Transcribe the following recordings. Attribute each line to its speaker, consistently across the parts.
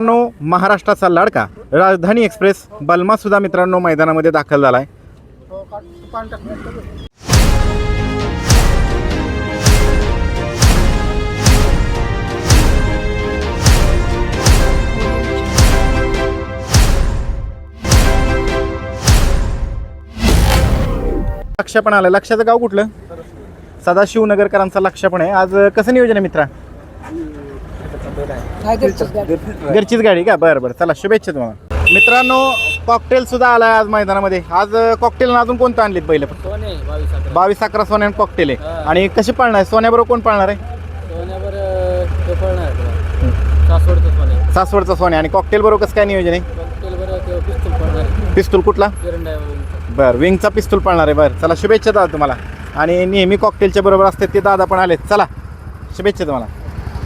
Speaker 1: मित्रांनो महाराष्ट्राचा लाडका राजधानी एक्सप्रेस बलमा सुद्धा मित्रांनो मैदानामध्ये दाखल झाला आहे लक्ष पण आलं लक्षाचं गाव कुठलं? सदाशिव नगरकरांचा लक्ष पण आहे. आज कसं नियोजन आहे मित्रा? घरचीच गाडी का? बरं बरं. चला शुभेच्छा तुम्हाला. मित्रांनो कॉकटेल सुद्धा आलाय आज मैदानामध्ये. आज कॉकटेल अजून कोणतं आणलीत पहिले?
Speaker 2: बावीस अकरा.
Speaker 1: बावीस अकरा सोन्या कॉकटेल आहे. आणि कशी पाळणार? आहे सोन्याबरोबर कोण पाळणार आहे?
Speaker 2: सासवडचं सोने.
Speaker 1: सासवडचा सोन्या आणि कॉकटेल बरोबर कसं काय नियोजन आहे?
Speaker 2: पिस्तूल पळणार
Speaker 1: पिस्तूल कुठला? बरं विंगचा पिस्तूल पाळणार आहे. बरं चला शुभेच्छा दादा तुम्हाला. आणि नेहमी कॉकटेलच्या बरोबर असते ते दादा पण आलेत. चला शुभेच्छा तुम्हाला.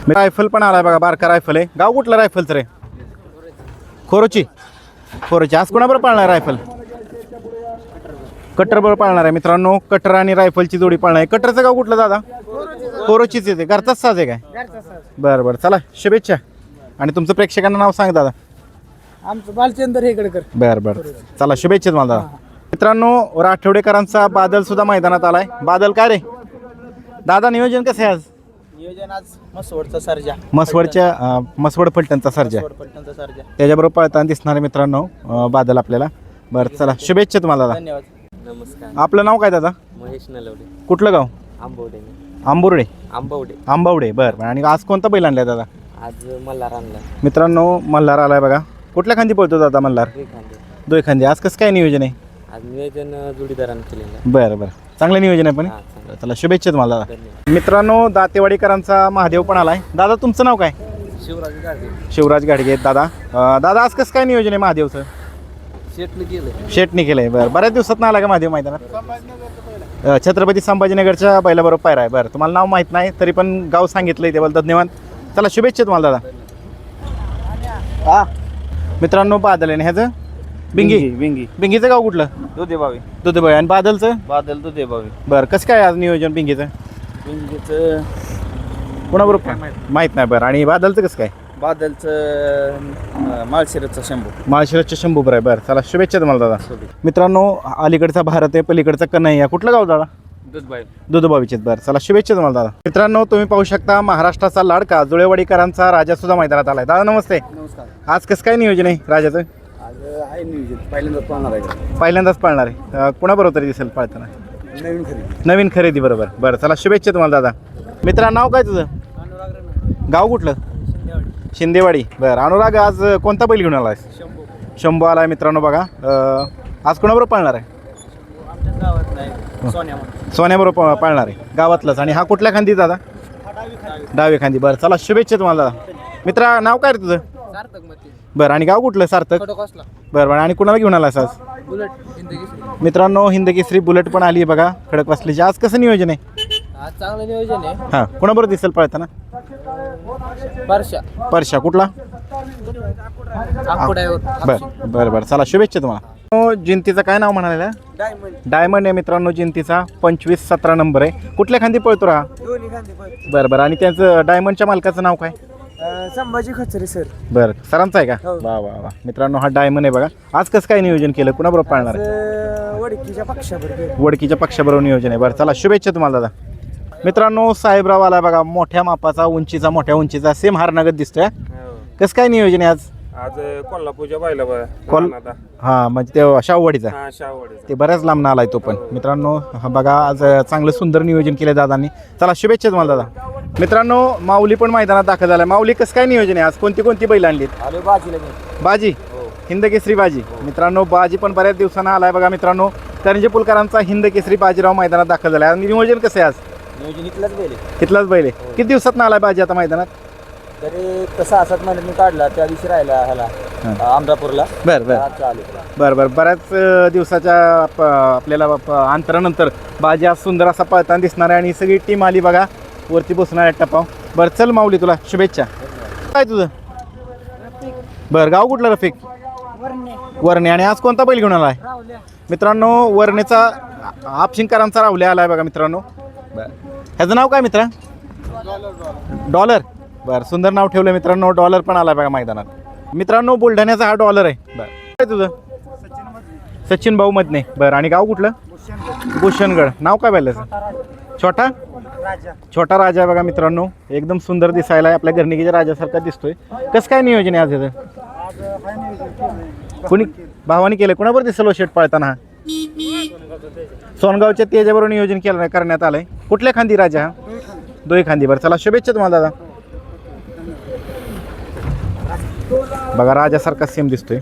Speaker 1: रायफल पण आलाय बघा बारका रायफल आहे. गाव कुठलं रायफलचं रे? खोरोची. खोरोची. आज कोणाबरोबर पाळणार रायफल? कटर बरोबर पाळणार आहे मित्रांनो. कटर आणि रायफलची जोडी पाळणार आहे. कटरचं गाव कुठलं दादा? खोरोचीच येते. घरचाच साज आहे काय? बरं बरं. चला शुभेच्छा. आणि तुमचं प्रेक्षकांना नाव सांग दादा.
Speaker 2: आमचं बालचंदर हेकडकर
Speaker 1: बर बर. चला शुभेच्छा तुम्हाला दादा. मित्रांनो राठवडेकरांचा बादल सुद्धा मैदानात आलाय. बादल काय रे? दादा नियोजन कसं आहे आज?
Speaker 2: नियोजन आज मसवडचा सर्जा.
Speaker 1: मसवडच्या मसवड फलटणचा सर्जा.
Speaker 2: पलटणचा सर्जा.
Speaker 1: त्याच्याबरोबर पळताना दिसणारे मित्रांनो अं, बादल आपल्याला. बरं चला शुभेच्छा तुम्हाला दादा
Speaker 2: धन्यवाद. नमस्कार.
Speaker 1: आपलं नाव काय दादा?
Speaker 2: महेश नलवडे.
Speaker 1: कुठलं गाव?
Speaker 2: आंबवडे.
Speaker 1: आंबुर्डे.
Speaker 2: आंबवडे.
Speaker 1: आंबावडे बरं आणि आज कोणता बैल आणलाय दादा?
Speaker 2: आज मल्हार आणला
Speaker 1: मित्रांनो मल्हार आलाय बघा. कुठल्या खांदी पळतो दादा मल्हार? दोय खांदी. आज कसं काय नियोजन आहे?
Speaker 2: आज नियोजन जोडीदारानं केलेलं
Speaker 1: बरं बरं. चांगलं नियोजन आहे पण. चला शुभेच्छा तुम्हाला दादा. मित्रांनो दातेवाडीकरांचा महादेव पण आलाय. दादा तुमचं नाव काय?
Speaker 2: शिवराज गाडगे.
Speaker 1: शिवराज गाडगे आहेत दादा. अं, दादा आज कसं काय नियोजन आहे महादेवचं?
Speaker 2: शेटनं केलं
Speaker 1: शेटने केलंय बरं. बऱ्याच दिवसात ना आला का महादेव मैदानात? अं, छत्रपती संभाजीनगरच्या बैलाबरोबर पायरा आहे. बरं तुम्हाला नाव माहीत नाही तरी पण गाव सांगितलंय त्याबद्दल धन्यवाद. चला शुभेच्छा तुम्हाला दादा. हा. मित्रांनो बादल आहे ना ह्याचं? बिंगी?
Speaker 2: बिंगी
Speaker 1: बिंगीचं गाव कुठलं?
Speaker 2: दुधे
Speaker 1: दुधबाई आणि बादलचं?
Speaker 2: बादल दुधे
Speaker 1: बरं कसं काय आज नियोजन बिंगीचं?
Speaker 2: बिंगीचं
Speaker 1: कोणाबरोबर? माहीत? नाही बरं. आणि बादलचं कसं काय?
Speaker 2: बादलचं माळशिरसचा शंभू.
Speaker 1: माळशिरसच्या शंभूबर आहे बरं चला शुभेच्छा तुम्हाला दादा. मित्रांनो अलीकडचा भारत आहे पलीकडचा कन्हैया. कुठलं गाव दादा?
Speaker 2: दुधबाई
Speaker 1: दुधबावीचे बरं. चला शुभेच्छा तुम्हाला दादा. मित्रांनो तुम्ही पाहू शकता महाराष्ट्राचा लाडका जुळेवाडीकरांचा राजा सुद्धा मैदानात आलाय. दादा नमस्ते.
Speaker 2: नमस्कार.
Speaker 1: आज कसं काय नियोजन आहे राजाचं?
Speaker 2: आहे नियोजन. पहिल्यांदा पाहणार आहे
Speaker 1: पहिल्यांदाच पाळणार आहे. अं, कुणाबरोबर तरी दिसेल पाळताना?
Speaker 2: नवीन खरेदी.
Speaker 1: नवीन खरेदी बरोबर. बरं चला शुभेच्छा तुम्हाला दादा. मित्रा नाव काय तुझं?
Speaker 2: अनुराग
Speaker 1: गाव कुठलं? शिंदेवाडी. बरं अनुराग आज अं, कोणता बैल घेऊन आलाय
Speaker 2: शंभू.
Speaker 1: शंभू आलाय मित्रांनो बघा. अं, आज कोणाबरोबर पाळणार आहे? सोन्याबरोबर पा- पाळणार आहे. गावातलाच. आणि हा कुठल्या खांदी दादा? डावी खांदी. बरं चला शुभेच्छा तुम्हाला दादा. मित्रा नाव काय रे तुझं?
Speaker 2: सार्थक मती.
Speaker 1: बरं आणि गाव कुठलं सार्थक? बरं बरं आणि कुणाला घेऊन आलास आज
Speaker 2: बुलेट जिंदगी
Speaker 1: मित्रांनो हिंद केसरी बुलेट पण आली आहे बघा खडक वाचलीची आज कसं नियोजन आहे?
Speaker 2: आज चांगलं नियोजन आहे.
Speaker 1: हां कुणाबरोबर दिसेल पळताना?
Speaker 2: बारशा
Speaker 1: परशा कुठला?
Speaker 2: आकुड्यावर.
Speaker 1: बरं बरं बरं. चला शुभेच्छा तुम्हाला. हो, जिंतीचं काय नाव म्हणालेलं
Speaker 2: डायमंड.
Speaker 1: डायमंड आहे मित्रांनो जिंतीचा. पंचवीस सतरा नंबर आहे. कुठल्या खांदी पळतो राहा?
Speaker 2: दोन्ही खांदे
Speaker 1: बरं बरं. आणि त्याचं डायमंडच्या मालकाचं नाव काय?
Speaker 2: संभाजी खचरे सर
Speaker 1: बरं सरांचा आहे का?
Speaker 2: हो.
Speaker 1: वा वा वा. मित्रांनो हा डायमंड आहे बघा. आज कसं काय नियोजन केलं? कुणाबरोबर पाळणार आहे?
Speaker 2: वडकीच्या पक्षाबरोबर
Speaker 1: वडकीच्या पक्षाबरोबर नियोजन आहे. बरं चला शुभेच्छा तुम्हाला दादा. मित्रांनो साहेबराव आला बघा. मोठ्या मापाचा उंचीचा मोठ्या उंचीचा सेम हारनगत दिसतोय. कसं काय नियोजन आहे आज?
Speaker 3: आज कोल्हापूरच्या बायला बघा.
Speaker 1: कोल हां म्हणजे ते शाहूवाडीचा.
Speaker 3: हा शाहवाडीचा.
Speaker 1: ते बऱ्याच लांब आलाय तो पण. मित्रांनो हा बघा आज चांगलं सुंदर नियोजन केलं दादांनी. चला शुभेच्छा तुम्हाला दादा. मित्रांनो माऊली पण मैदानात दाखल झालाय. माऊली कसं काय नियोजन आहे? आज कोणती कोणती बैल आणलीत?
Speaker 2: आलो बाजीला मी
Speaker 1: बाजी? हिंद केसरी बाजी. मित्रांनो बाजी पण बऱ्याच दिवसांना आलाय बघा मित्रांनो. करंजे पुलकरांचा हिंद केसरी बाजीराव मैदानात दाखल झालाय. आणि नियोजन कसं आहे आज?
Speaker 2: नियोजन इथलाच गेले
Speaker 1: तिथलाच बैल आहे. किती दिवसात आलाय बाजी आता मैदानात?
Speaker 2: तरी असाच महिन्यात मी काढला त्या दिवशी राहिला ह्याला अमरापूरला
Speaker 1: बरं बरं.
Speaker 2: आज आले
Speaker 1: बरं बरं. बऱ्याच अं, दिवसाच्या प- आपल्याला प- अंतरानंतर बाजी आज सुंदर असा पळताना दिसणार आहे आणि ही सगळी टीम आली बघा. वरती बसणार आहे टपाव. बरं चल माऊली तुला शुभेच्छा. काय तुझं? बरं गाव कुठलं रफिक? वरणे. आणि आज कोणता बैल घेऊन आलाय? मित्रांनो वरणेचा आपशिंकरांचा रावल्या आलाय बघा मित्रांनो. बरं. ह्याचं नाव काय मित्रा? डॉलर. बरं सुंदर नाव ठेवलं मित्रांनो डॉलर पण आलाय बघा मैदानात. मित्रांनो बुलढाण्याचा हा डॉलर आहे. बरं. काय तुझं? सचिन भाऊ मधने. बरं आणि गाव कुठलं? भूषणगड. नाव काय पाहिलं छोटा? छोटा राजा आहे बघा मित्रांनो. एकदम सुंदर दिसायला आहे. आपल्या घरणिकीच्या राजासारखा दिसतोय. कसं काय नियोजन आहे आज याचं कोणी भावानी केलं कोणाबरोबर दिसलो शेट पाळताना? हा सोनगावच्या तेजाबरोबर नियोजन केलं करण्यात आलंय. कुठल्या खांदी राजा? हा दोय खांदी. बरं चला शुभेच्छा तुम्हाला दादा. बघा राजासारखा सेम दिसतोय.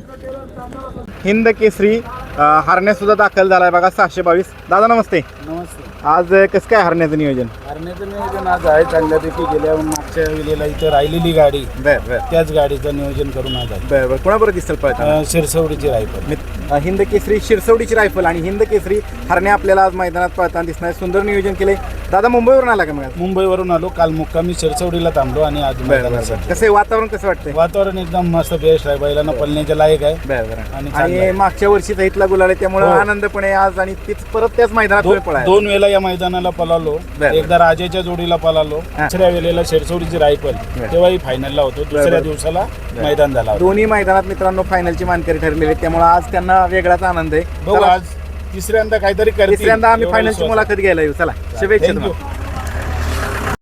Speaker 1: हिंद केसरी हरण्या सुद्धा दाखल झालाय बघा सहाशे बावीस. दादा नमस्ते.
Speaker 2: नमस्ते.
Speaker 1: आज कसं काय हरण्याचं नियोजन?
Speaker 2: हरण्याचं नियोजन आज आहे चांगल्यापैकी गेल्या मागच्या वेळेला इथं राहिलेली गाडी.
Speaker 1: बर बर.
Speaker 2: त्याच गाडीचं नियोजन करून आज आहे.
Speaker 1: बर बर. कोणाबरोबर दिसेल पळताना?
Speaker 2: अं, शिरसवडीची रायफल.
Speaker 1: मित- हिंद केसरी शिरसवडीची रायफल आणि हिंद केसरी हरण्या आपल्याला आज मैदानात पळताना दिसणार सुंदर नियोजन केले दादा मुंबईवरून आला का मग?
Speaker 2: मुंबईवरून आलो काल मुक्कामी शिरसवडीला थांबलो आणि आज मैदानासाठी.
Speaker 1: कसं आहे वातावरण कसं वाटतंय
Speaker 2: वातावरण एकदम मस्त बेस्ट आहे बैलांना पळण्याच्या लायक आहे आणि
Speaker 1: आणि
Speaker 2: आहे.
Speaker 1: मागच्या वर्षीचा इथला गुलाल आहे त्यामुळे
Speaker 2: हो.
Speaker 1: आनंदपणे आज आणि तीच परत त्याच मैदानात
Speaker 2: दो-
Speaker 1: तुम्ही पळाय
Speaker 2: दोन वेळेला या मैदानाला
Speaker 1: बरं.
Speaker 2: एकदा राजाच्या जोडीला पळालो
Speaker 1: हा.
Speaker 2: दुसऱ्या वेळेला शिरसवडीची रायफल तेव्हाही फायनलला होतो दुसऱ्या
Speaker 1: बरं.
Speaker 2: दिवसाला मैदान झाला होता.
Speaker 1: दोन्ही मैदानात मित्रांनो फायनलची मानकरी ठरलेली त्यामुळे आज त्यांना वेगळाच आनंद आहे
Speaker 2: बघू
Speaker 1: चला,
Speaker 2: आज तिसऱ्यांदा काहीतरी
Speaker 1: तिसऱ्यांदा आम्ही फायनलची मुलाखत घ्यायला येऊ. चला शुभेच्छा. तुम्हाला.